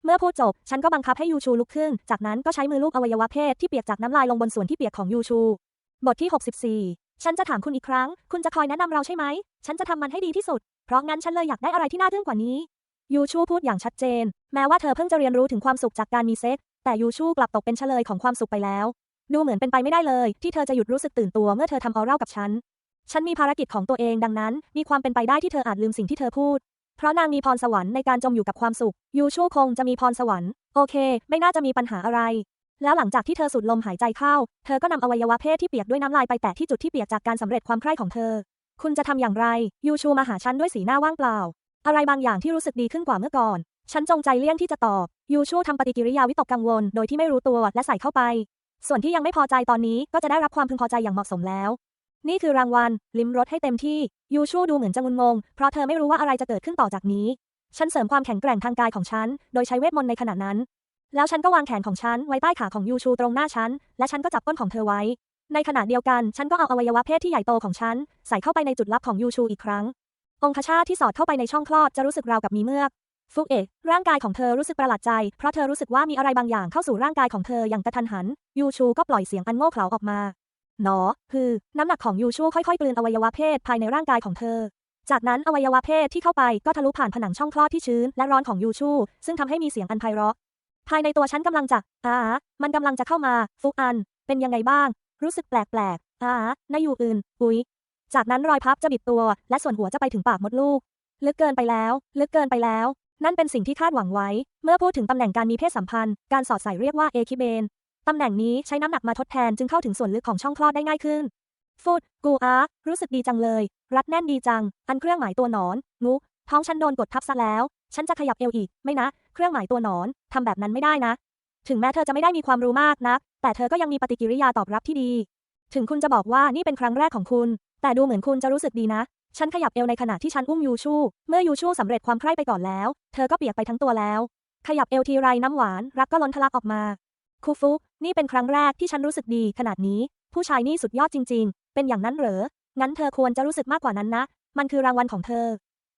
A: เมื่อพูดจบ ฉันก็บังคับให้ยูชูลุกขึ้น จากนั้นก็ใช้มือลูบอวัยวะเพศที่เปียกจากน้ำลายลงบนส่วนที่เปียกของยูชู บทที่ 64 ฉันจะถามคุณอีกครั้ง คุณจะคอยแนะนำเราใช่ไหม ฉันจะทำมันให้ดีที่สุด เพราะงั้นฉันเลยอยากได้อะไรที่น่าทึ่งกว่านี้ ยูชูพูดอย่างชัดเจน แม้ว่าเธอเพิ่งจะเรียนรู้ถึงความสุขจากการมีเซ็ก แต่ยูชูกลับตกเป็นเฉลยของความสุขไปแล้ว ดูเหมือนเป็นไปไม่ได้เลย ที่เธอจะหยุดรู้สึกตื่นตัวเมื่อเธอทำออรัลกับฉัน ฉันมีภารกิจของตัวเองดังนั้น มีความเป็นไปได้ที่เธออาจลืมสิ่งที่เธอพูด เพราะนางมีพรสวรรค์ในการจมอยู่กับความสุข ยูชูคงจะมีพรสวรรค์ โอเค ไม่น่าจะมีปัญหาอะไร แล้วหลังจากที่เธอสูดลมหายใจเข้า เธอก็นำอวัยวะเพศที่เปียกด้วยน้ำลายไปแตะที่จุดที่เปียกจากการสำเร็จความใคร่ของเธอ คุณจะทำอย่างไร ยูชูมาหาฉันด้วยสีหน้าว่างเปล่า อะไรบางอย่างที่รู้สึกดีขึ้นกว่าเมื่อก่อน ฉันจงใจเลี่ยงที่จะตอบ ยูชูทำปฏิกิริยาวิตกกังวล โดยที่ไม่รู้ตัวและใส่เข้าไป ส่วนที่ยังไม่พอใจตอนนี้ก็จะได้รับความพึงพอใจอย่างเหมาะสมแล้ว นี่คือรางวัล ลิ้มรสให้เต็มที่ ยูชูดูเหมือนจะงุนงง เพราะเธอไม่รู้ว่าอะไรจะเกิดขึ้นต่อจากนี้ ฉันเสริมความแข็งแกร่งทางกายของฉัน โดยใช้เวทมนต์ในขณะนั้น แล้วฉันก็วางแขนของฉันไว้ใต้ขาของยูชูตรงหน้าฉัน และฉันก็จับก้นของเธอไว้ ในขณะเดียวกัน ฉันก็เอาอวัยวะเพศที่ใหญ่โตของฉัน ใส่เข้าไปในจุดลับของยูชูอีกครั้ง องคชาตที่สอดเข้าไปในช่องคลอดจะรู้สึกราวกับมีเมือก ฟุกเอกร่างกายของเธอรู้สึกประหลาดใจ เพราะเธอรู้สึกว่ามีอะไรบางอย่างเข้าสู่ร่างกายของเธออย่างกระทันหัน ยูชูก็ปล่อยเสียงอันโง่เขลาออกมา หนอ คือ น้ำหนักของยูชูค่อยๆกลืนอวัยวะเพศภายในร่างกายของเธอจากนั้นอวัยวะเพศที่เข้าไปก็ทะลุผ่านผนังช่องคลอดที่ชื้นและร้อนของยูชู ซึ่งทำให้มีเสียงอันไพเราะ ภายในตัวฉันกำลังจะอ่ามันกำลังจะเข้ามา ฟุกอัน เป็นยังไงบ้าง รู้สึกแปลกๆอ่านายอยู่อื่น อุ๊ยจากนั้นรอยพับจะบิดตัว และส่วนหัวจะไปถึงปากมดลูก ลึกเกินไปแล้ว ลึกเกินไปแล้ว นั่นเป็นสิ่งที่คาดหวังไว้ เมื่อพูดถึงตำแหน่งการมีเพศสัมพันธ์ การสอดใส่เรียกว่าเอคิเบนตำแหน่งนี้ใช้น้ำหนักมาทดแทนจึงเข้าถึงส่วนลึกของช่องคลอดได้ง่ายขึ้นฟุดกูอารู้สึกดีจังเลย รัดแน่นดีจัง อันเครื่องหมายตัวหนอน งุท้องฉันโดนกดทับซะแล้ว ฉันจะขยับเอวอีก ไม่นะ เครื่องหมายตัวหนอน ทำแบบนั้นไม่ได้นะ ถึงแม้เธอจะไม่ได้มีความรู้มากนัก แต่เธอก็ยังมีปฏิกิริยาตอบรับที่ดี ถึงคุณจะบอกว่านี่เป็นครั้งแรกของคุณ แต่ดูเหมือนคุณจะรู้สึกดีนะ ฉันขยับเอวในขณะที่ฉันอุ้มยูชู เมื่อยูชูสำเร็จความใคร่ไปก่อนแล้ว เธอก็เปียกไปทั้งตัวแล้ว ขยับเอวทีไรน้ำหวานรักก็ล้นทะลักออกมาคูฟุกนี่เป็นครั้งแรกที่ฉันรู้สึกดีขนาดนี้ ผู้ชายนี่สุดยอดจริง ๆ เป็นอย่างนั้นเหรอ งั้นเธอควรจะรู้สึกมากกว่านั้นนะ มันคือรางวัลของเธอ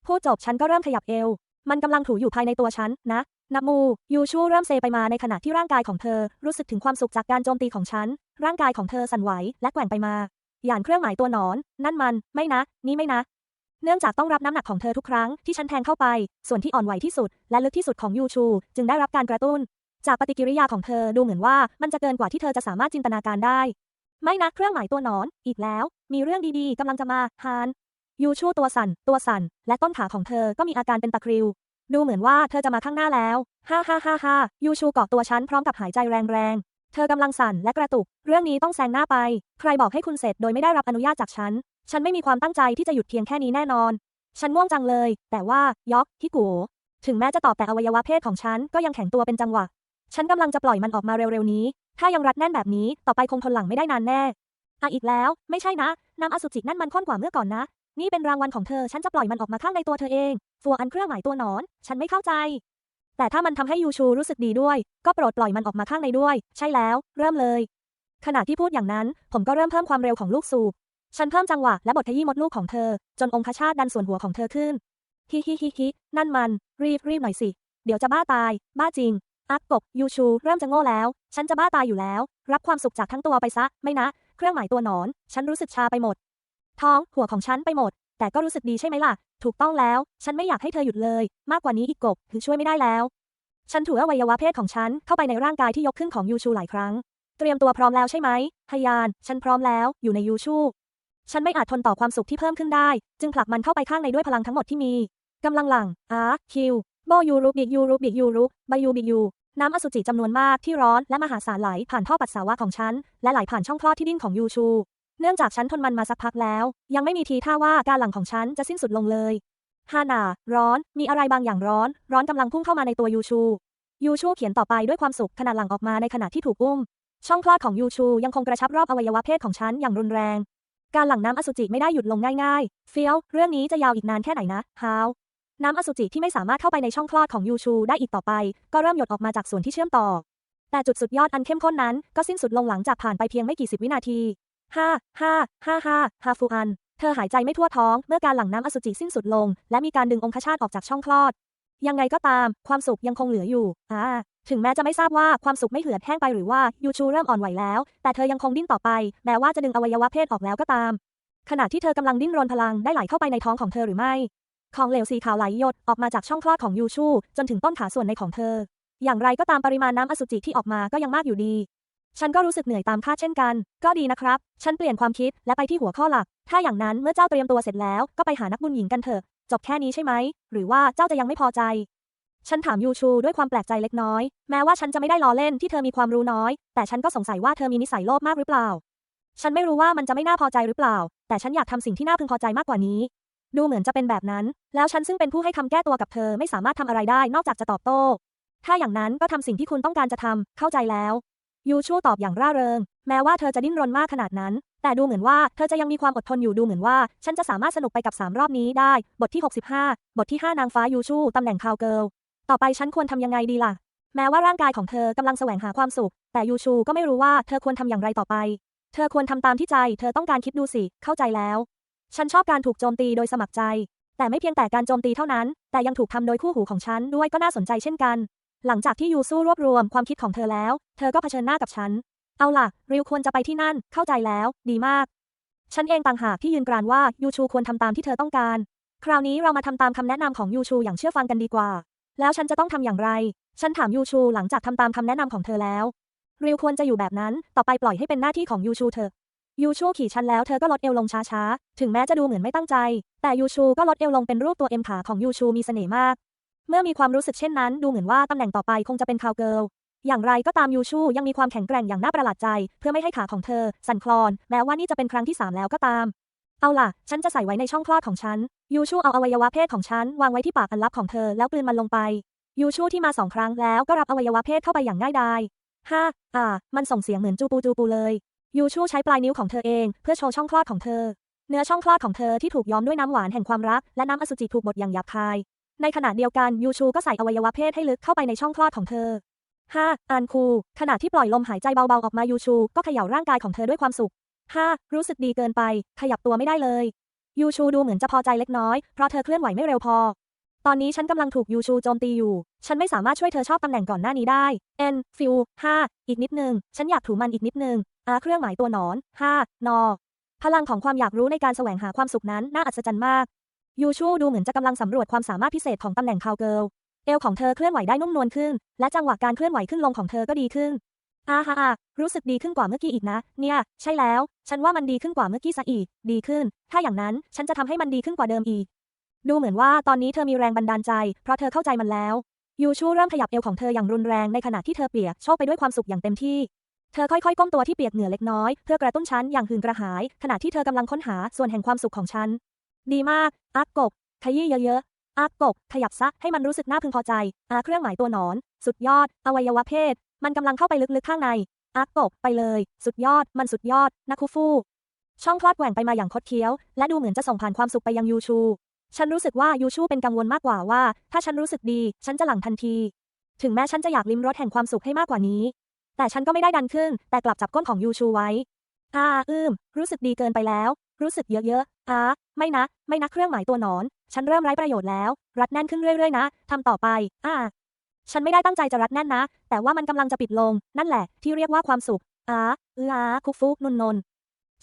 A: พูดจบฉันก็เริ่มขยับเอว มันกำลังถูอยู่ภายในตัวฉันนะนับมู ยูชูเริ่มเซไปมาในขณะที่ร่างกายของเธอ รู้สึกถึงความสุขจากการโจมตีของฉัน ร่างกายของเธอสั่นไหวและแกว่งไปมาหย่านเครื่องหมายตัวหนอน นั่นมัน ไม่นะ นี่ไม่นะ เนื่องจากต้องรับน้ำหนักของเธอทุกครั้งที่ฉันแทงเข้าไป ส่วนที่อ่อนไหวที่สุด และลึกที่สุดของยูชู จึงได้รับการกระตุ้น จากปฏิกิริยาของเธอดูเหมือนว่ามันจะเกินกว่าที่เธอจะสามารถจินตนาการได้ ไม่นะเครื่องหมายตัวหนอน อีกแล้ว มีเรื่องดีๆกำลังจะมาฮาน ยูชูตัวสั่น ตัวสั่น และต้นขาของเธอก็มีอาการเป็นตะคริว ดูเหมือนว่าเธอจะมาข้างหน้าแล้ว ฮ่าฮ่าฮ่าฮ่ายูชูเกาะตัวฉันพร้อมกับหายใจแรงๆ เธอกำลังสั่นและกระตุก เรื่องนี้ต้องแซงหน้าไป ใครบอกให้คุณเสร็จโดยไม่ได้รับอนุญาตจากฉัน ฉันไม่มีความตั้งใจที่จะหยุดเพียงแค่นี้แน่นอน ฉันง่วงจังเลย แต่ว่ายอกฮิกูถึงแม้จะตอบแต่อวัยวะเพศของฉันก็ยังแข็งตัวเป็นจังหวะ ฉันกำลังจะปล่อยมันออกมาเร็วๆนี้ ถ้ายังรัดแน่นแบบนี้ต่อไปคงทนหลังไม่ได้นานแน่อะอีกแล้ว ไม่ใช่นะ น้ำอสุจินั่นมันข้นกว่าเมื่อก่อนนะ นี่เป็นรางวัลของเธอ ฉันจะปล่อยมันออกมาข้างในตัวเธอเอง ฟัวอันเครื่องหมายตัวหนอน ฉันไม่เข้าใจ แต่ถ้ามันทำให้ยูชูรู้สึกดีด้วย ก็โปรดปล่อยมันออกมาข้างในด้วย ใช่แล้ว เริ่มเลย ขณะที่พูดอย่างนั้น ผมก็เริ่มเพิ่มความเร็วของลูกสูบ ฉันเพิ่มจังหวะและบทขยี้มดลูกของเธอ จนองคชาตดันส่วนหัวของเธอขึ้น ฮิฮิฮิฮินั่นมัน รีบรีบหน่อยสิ เดี๋ยวจะบ้าตาย บ้าจริง อักกบยูชู เริ่มจะโง่แล้ว ฉันจะบ้าตายอยู่แล้ว รับความสุขจากทั้งตัวไปซะ ไม่นะ เครื่องหมายตัวหนอน ฉันรู้สึกชาไปหมด ท้อง หัวของฉันไปหมด แต่ก็รู้สึกดีใช่ไหมล่ะ ถูกต้องแล้ว ฉันไม่อยากให้เธอหยุดเลย มากกว่านี้อีกกบคือช่วยไม่ได้แล้ว ฉันถูอวัยวะเพศของฉันเข้าไปในร่างกายที่ยกขึ้นของยูชูหลายครั้ง เตรียมตัวพร้อมแล้วใช่ไหมพยาน ฉันพร้อมแล้ว อยู่ในยูชู ฉันไม่อาจทนต่อความสุขที่เพิ่มขึ้นได้ จึงผลักมันเข้าไปข้างในด้วยพลังทั้งหมดที่มีกำลังหลังอาคิวโบยูรุบิกยูรุบิกยูรุบายูบิกยูน้ำอสุจิจำนวนมากที่ร้อนและมหาศาลไหลผ่านท่อปัสสาวะของฉัน และไหลผ่านช่องคลอดที่ดิ้นของยูชู เนื่องจากฉันทนมันมาสักพักแล้ว ยังไม่มีทีท่าว่าการหลังของฉันจะสิ้นสุดลงเลยฮานาร้อน มีอะไรบางอย่างร้อน ร้อนกำลังพุ่งเข้ามาในตัวยูชู ยูชูเขียนต่อไปด้วยความสุขขณะหลังออกมาในขณะที่ถูกอุ้ม ช่องคลอดของยูชูยังคงกระชับรอบอวัยวะเพศของฉันอย่างรุนแรง การหลั่งน้ำอสุจิไม่ได้หยุดลงง่ายๆ เฟี้ยว เรื่องนี้จะยาวอีกนานแค่ไหนนะฮาวน้ำอสุจิที่ไม่สามารถเข้าไปในช่องคลอดของยูชูได้อีกต่อไป ก็เริ่มหยดออกมาจากส่วนที่เชื่อมต่อ แต่จุดสุดยอดอันเข้มข้นนั้นก็สิ้นสุดลงหลังจากผ่านไปเพียงไม่กี่สิบวินาที ฮ่าฮ่าฮ่าฮ่าฮาฟูอัน เธอหายใจไม่ทั่วท้อง เมื่อการหลั่งน้ำอสุจิสิ้นสุดลง และมีการดึงองคชาตออกจากช่องคลอด ยังไงก็ตาม ความสุขยังคงเหลืออยู่ อ่า ถึงแม้จะไม่ทราบว่าความสุขไม่เหือดแห้งไปหรือว่ายูชูเริ่มอ่อนไหวแล้ว แต่เธอยังคงดิ้นต่อไป แม้ว่าจะดึงอวัยวะเพศออกแล้วก็ตาม ขณะที่เธอกำลังดิ้นรนพลังได้ไหลเข้าไปในท้องของเธอหรือไม่ ของเหลวสีขาวไหลหยดออกมาจากช่องคลอดของยูชูจนถึงต้นขาส่วนในของเธอ อย่างไรก็ตามปริมาณน้ำอสุจิที่ออกมาก็ยังมากอยู่ดี ฉันก็รู้สึกเหนื่อยตามคาดเช่นกัน ก็ดีนะครับ ฉันเปลี่ยนความคิดและไปที่หัวข้อหลัก ถ้าอย่างนั้นเมื่อเจ้าเตรียมตัวเสร็จแล้วก็ไปหานักบุญหญิงกันเถอะ จบแค่นี้ใช่ไหม หรือว่าเจ้าจะยังไม่พอใจ ฉันถามยูชูด้วยความแปลกใจเล็กน้อย แม้ว่าฉันจะไม่ได้ล้อเล่นที่เธอมีความรู้น้อย แต่ฉันก็สงสัยว่าเธอมีนิสัยโลภมากหรือเปล่า ฉันไม่รู้ว่ามันจะไม่น่าพอใจหรือเปล่า แต่ฉันอยากทำสิ่งที่น่าพึงพอใจมากกว่านี้ ดูเหมือนจะเป็นแบบนั้น แล้วฉันซึ่งเป็นผู้ให้คำแก้ตัวกับเธอไม่สามารถทำอะไรได้นอกจากจะตอบโต้ ถ้าอย่างนั้นก็ทำสิ่งที่คุณต้องการจะทำเข้าใจแล้ว ยูชูตอบอย่างร่าเริง แม้ว่าเธอจะดิ้นรนมากขนาดนั้น แต่ดูเหมือนว่าเธอจะยังมีความอดทนอยู่ดูเหมือนว่า ฉันจะสามารถสนุกไปกับ 3 รอบนี้ได้ บทที่ 65 บทที่ 5 นางฟ้ายูชูตำแหน่งคาวเกิลต่อไปฉันควรทำยังไงดีล่ะ แม้ว่าร่างกายของเธอกำลังแสวงหาความสุข แต่ยูชูก็ไม่รู้ว่าเธอควรทำอย่างไรต่อไป เธอควรทำตามที่ใจ เธอต้องการคิดดูสิ เข้าใจแล้ว ฉันชอบการถูกโจมตีโดยสมัครใจ แต่ไม่เพียงแต่การโจมตีเท่านั้น แต่ยังถูกทำโดยคู่หูของฉันด้วยก็น่าสนใจเช่นกัน หลังจากที่ยูสู้รวบรวมความคิดของเธอแล้ว เธอก็เผชิญหน้ากับฉัน เอาล่ะ ริวควรจะไปที่นั่น เข้าใจแล้ว ดีมาก ฉันเองต่างหากที่ยืนกรานว่ายูชูควรทำตามที่เธอต้องการ คราวนี้เรามาทำตามคำแนะนำของยูชูอย่างเชื่อฟังกันดีกว่า แล้วฉันจะต้องทำอย่างไร ฉันถามยูชูหลังจากทำตามคำแนะนำของเธอแล้ว ริวควรจะอยู่แบบนั้น ต่อไปปล่อยให้เป็นหน้าที่ของยูชูเถอะยูชูขี่ฉันแล้วเธอก็ลดเอวลงช้าๆ ถึงแม้จะดูเหมือนไม่ตั้งใจ แต่ยูชูก็ลดเอวลงเป็นรูปตัวเอ็มขาของยูชูมีเสน่ห์มาก เมื่อมีความรู้สึกเช่นนั้น ดูเหมือนว่าตำแหน่งต่อไปคงจะเป็นคาวเกิลอย่างไรก็ตามยูชูยังมีความแข็งแกร่งอย่างน่าประหลาดใจ เพื่อไม่ให้ขาของเธอ สั่นคลอน แม้ว่านี่จะเป็นครั้งที่สามแล้วก็ตาม เอาล่ะ ฉันจะใส่ไว้ในช่องคลอดของฉัน ยูชูเอาอวัยวะเพศของฉัน วางไว้ที่ปากอันลับของเธอแล้วกลืนมันลงไป ยูชูที่มาสองครั้งแล้วก็รับอวัยวะเพศเข้าไปอย่างง่ายดายฮ่าอ่า มันส่งเสียงเหมือนจูปูจูปูเลย ยูชูใช้ปลายนิ้วของเธอเอง เพื่อโชว์ช่องคลอดของเธอ เนื้อช่องคลอดของเธอที่ถูกย้อมด้วยน้ำหวานแห่งความรักและน้ำอสุจิถูกบดอย่างหยาบคาย ในขณะเดียวกันยูชูก็ใส่อวัยวะเพศให้ลึกเข้าไปในช่องคลอดของเธอ 5. อันคู ขณะที่ปล่อยลมหายใจเบาๆออกมายูชูก็เขย่าร่างกายของเธอด้วยความสุข 5. รู้สึกดีเกินไป ขยับตัวไม่ได้เลยยูชูดูเหมือนจะพอใจเล็กน้อย เพราะเธอเคลื่อนไหวไม่เร็วพอ ตอนนี้ฉันกำลังถูกยูชูโจมตีอยู่ ฉันไม่สามารถช่วยเธอชอบตำแหน่งก่อนหน้านี้ได้ N ฟิว5อีกนิดนึง ฉันอยากถูมันอีกนิดนึงอาเครื่องหมายตัวหนอน5นอพลังของความอยากรู้ในการแสวงหาความสุขนั้นน่าอัศจรรย์มาก ยูชูดูเหมือนจะกำลังสำรวจความสามารถพิเศษของตำแหน่งคาวเกิลเอวของเธอเคลื่อนไหวได้นุ่มนวลขึ้น และจังหวะการเคลื่อนไหวขึ้นลงของเธอก็ดีขึ้นอาฮาอารู้สึกดีขึ้นกว่าเมื่อกี้อีกนะ เนี่ย ใช่แล้ว ฉันว่ามันดีขึ้นกว่าเมื่อกี้ซะอีก ดีขึ้น ถ้าอย่างนั้น ฉันจะทำให้มันดีขึ้นกว่าเดิมอีก ดูเหมือนว่าตอนนี้เธอมีแรงบันดาลใจ เพราะเธอเข้าใจมันแล้ว ยูชูเริ่มขยับเอวของเธออย่างรุนแรงในขณะที่เธอเปียกโชกไปด้วยความสุขอย่างเต็มที่ เธอค่อยๆ ก้มตัวที่เปียกเหงื่อเล็กน้อย เพื่อกระตุ้นฉันอย่างหืนกระหาย ขณะที่เธอกำลังค้นหาส่วนแห่งความสุขของฉัน ดีมาก อักกบ ขยี้เยอะๆ อักกบ ขยับซะให้มันรู้สึกน่าพึงพอใจ อาเครื่องหมายตัวหนอน สุดยอด อวัยวะเพศ มันกำลังเข้าไปลึกๆข้างใน อักกบ ไปเลย สุดยอด มันสุดยอด นักคูฟู ช่องคลอดแหว่งไปมาอย่างคดเคี้ยว และดูเหมือนจะส่งผ่านความสุขไปยังยูชู ฉันรู้สึกว่ายูชูเป็นกังวลมากกว่าว่า ถ้าฉันรู้สึกดี ฉันจะหลั่งทันที ถึงแม้ฉันจะอยากลิ้มรสแห่งความสุขให้มากกว่านี้ แต่ฉันก็ไม่ได้ดันขึ้น แต่กลับจับก้นของยูชูไว้อาอืม รู้สึกดีเกินไปแล้ว รู้สึกเยอะๆอาไม่นะ ไม่นะเครื่องหมายตัวหนอน ฉันเริ่มไร้ประโยชน์แล้ว รัดแน่นขึ้นเรื่อยๆนะทำต่อไป อ่า ฉันไม่ได้ตั้งใจจะรัดแน่นนะ แต่ว่ามันกำลังจะปิดลง นั่นแหละ ที่เรียกว่าความสุขอาอืออาคุกฟุกนุนนน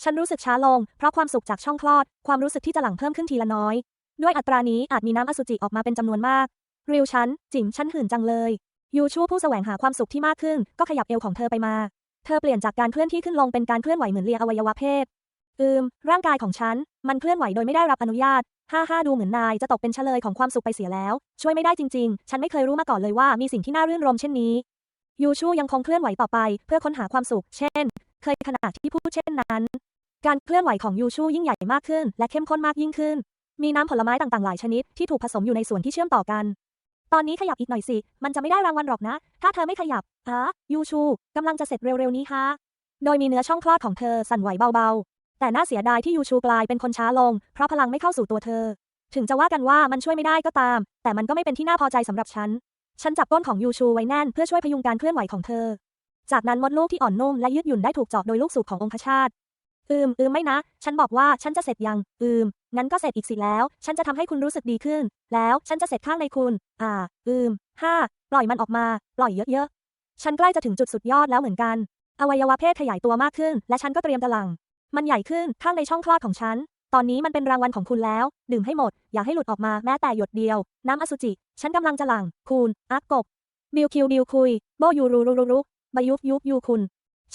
A: ฉันรู้สึกช้าลง เพราะความสุขจากช่องคลอด ความรู้สึกที่จะหลั่งเพิ่มขึ้นทีละน้อย ด้วยอัตรานี้อาจมีน้ำอสุจิออกมาเป็นจำนวนมาก ริวฉัน จิ๋มฉันหื่นจังเลยยูชูผู้แสวงหาความสุขที่มากขึ้น ก็ขยับเอวของเธอไปมา เธอเปลี่ยนจากการเคลื่อนที่ขึ้นลงเป็นการเคลื่อนไหวเหมือนเลียอวัยวะเพศ อืม ร่างกายของฉัน มันเคลื่อนไหวโดยไม่ได้รับอนุญาต ห้าห้าดูเหมือนนายจะตกเป็นเฉลยของความสุขไปเสียแล้ว ช่วยไม่ได้จริง ๆ ฉันไม่เคยรู้มาก่อนเลยว่ามีสิ่งที่น่ารื่นรมเช่นนี้ ยูชูยังคงเคลื่อนไหวต่อไปเพื่อค้นหาความสุข เช่น เคยขณะที่พูดเช่นนั้น การเคลื่อนไหวของยูชูยิ่งใหญ่มากขึ้น และเข้มข้นมากยิ่งขึ้น มีน้ำผลไม้ต่างๆหลายชนิดที่ถูกผสมอยู่ในส่วนที่เชื่อมต่อกัน ตอนนี้ขยับอีกหน่อยสิ มันจะไม่ได้รางวัลหรอกนะ ถ้าเธอไม่ขยับอะยูชูกำลังจะเสร็จเร็วๆนี้ฮะโดยมีเนื้อช่องคลอดของเธอสั่นไหวเบาๆ แต่น่าเสียดายที่ยูชูกลายเป็นคนช้าลง เพราะพลังไม่เข้าสู่ตัวเธอ ถึงจะว่ากันว่ามันช่วยไม่ได้ก็ตาม แต่มันก็ไม่เป็นที่น่าพอใจสำหรับฉัน ฉันจับก้นของยูชูไว้แน่นเพื่อช่วยพยุงการเคลื่อนไหวของเธอ จากนั้นมดลูกที่อ่อนนุ่มและยืดหยุ่นได้ถูกเจาะโดยลูกสูบขององคชาตอืม อืม ไม่นะ ฉันบอกว่าฉันจะเสร็จยัง อืม งั้นก็เสร็จอีกสิแล้ว ฉันจะทำให้คุณรู้สึกดีขึ้น แล้วฉันจะเสร็จข้างในคุณ อ่า อืมห้าปล่อยมันออกมา ปล่อยเยอะๆ ฉันใกล้จะถึงจุดสุดยอดแล้วเหมือนกัน อวัยวะเพศขยายตัวมากขึ้น และฉันก็เตรียมจะหลัง มันใหญ่ขึ้นข้างในช่องคลอดของฉัน ตอนนี้มันเป็นรางวัลของคุณแล้ว ดื่มให้หมด อย่าให้หลุดออกมาแม้แต่หยดเดียว น้ำอสุจิ ฉันกำลังจะหลัง คูณอักกบ บิวคิวบิวคุย โบยูรูรูรูรูบายุบยุบยูคุณ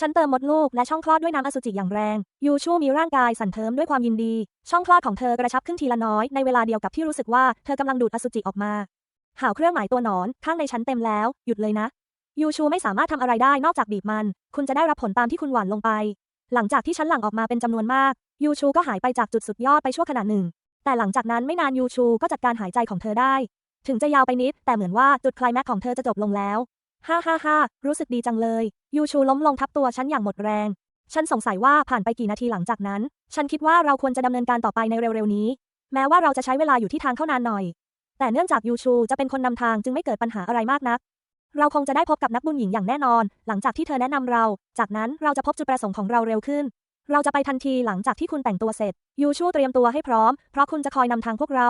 A: ฉันเติมมดลูกและช่องคลอดด้วยน้ำอสุจิอย่างแรง ยูชูมีร่างกายสั่นเทิมด้วยความยินดี ช่องคลอดของเธอกระชับขึ้นทีละน้อยในเวลาเดียวกับที่รู้สึกว่าเธอกำลังดูดอสุจิออกมาหาวเครื่องหมายตัวหนอนข้างในฉันเต็มแล้ว หยุดเลยนะ ยูชูไม่สามารถทำอะไรได้นอกจากบีบมัน คุณจะได้รับผลตามที่คุณหวานลงไป หลังจากที่ฉันหลั่งออกมาเป็นจำนวนมาก ยูชูก็หายไปจากจุดสุดยอดไปชั่วขณะหนึ่ง แต่หลังจากนั้นไม่นานยูชูก็จัดการหายใจของเธอได้ ถึงจะยาวไปนิด แต่เหมือนว่าจุดคลายแม็กของเธอจะจบลงแล้ว ฮ่าฮ่าฮ่ารู้สึกดีจังเลย ยูชูล้มลงทับตัวฉันอย่างหมดแรง ฉันสงสัยว่าผ่านไปกี่นาทีหลังจากนั้น ฉันคิดว่าเราควรจะดำเนินการต่อไปในเร็วๆนี้ แม้ว่าเราจะใช้เวลาอยู่ที่ทางเข้านานหน่อย แต่เนื่องจากยูชูจะเป็นคนนำทางจึงไม่เกิดปัญหาอะไรมากนัก เราคงจะได้พบกับนักบุญหญิงอย่างแน่นอน หลังจากที่เธอแนะนำเรา จากนั้นเราจะพบจุดประสงค์ของเราเร็วขึ้น เราจะไปทันทีหลังจากที่คุณแต่งตัวเสร็จ ยูชูเตรียมตัวให้พร้อม เพราะคุณจะคอยนำทางพวกเรา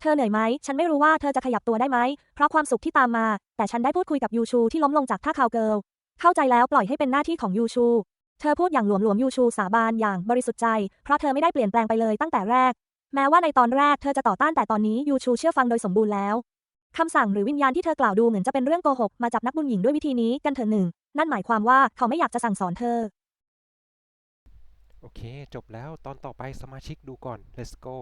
A: เธอเหนื่อยไหม ฉันไม่รู้ว่าเธอจะขยับตัวได้ไหม เพราะความสุขที่ตามมา แต่ฉันได้พูดคุยกับยูชูที่ล้มลงจากท่าคาวเกิล เข้าใจแล้วปล่อยให้เป็นหน้าที่ของยูชู เธอพูดอย่างหลวมหลวมๆยูชูสาบานอย่างบริสุทธิ์ใจ เพราะเธอไม่ได้เปลี่ยนแปลงไปเลยตั้งแต่แรก แม้ว่าในตอนแรกเธอจะต่อต้านแต่ตอนนี้ยูชูเชื่อฟังโดยสมบูรณ์แล้ว คำสั่งหรือวิญญาณที่เธอกล่าวดูเหมือนจะเป็นเรื่องโกหกมาจับนักบุญหญิงด้วยวิธีนี้กันเถอะหนึ่ง นั่นหมายความว่าเขาไม่อยากจะสั่งสอนเธอ
B: โอเค จบแล้วตอนต่อไปสมาชิกดูก่อน let's go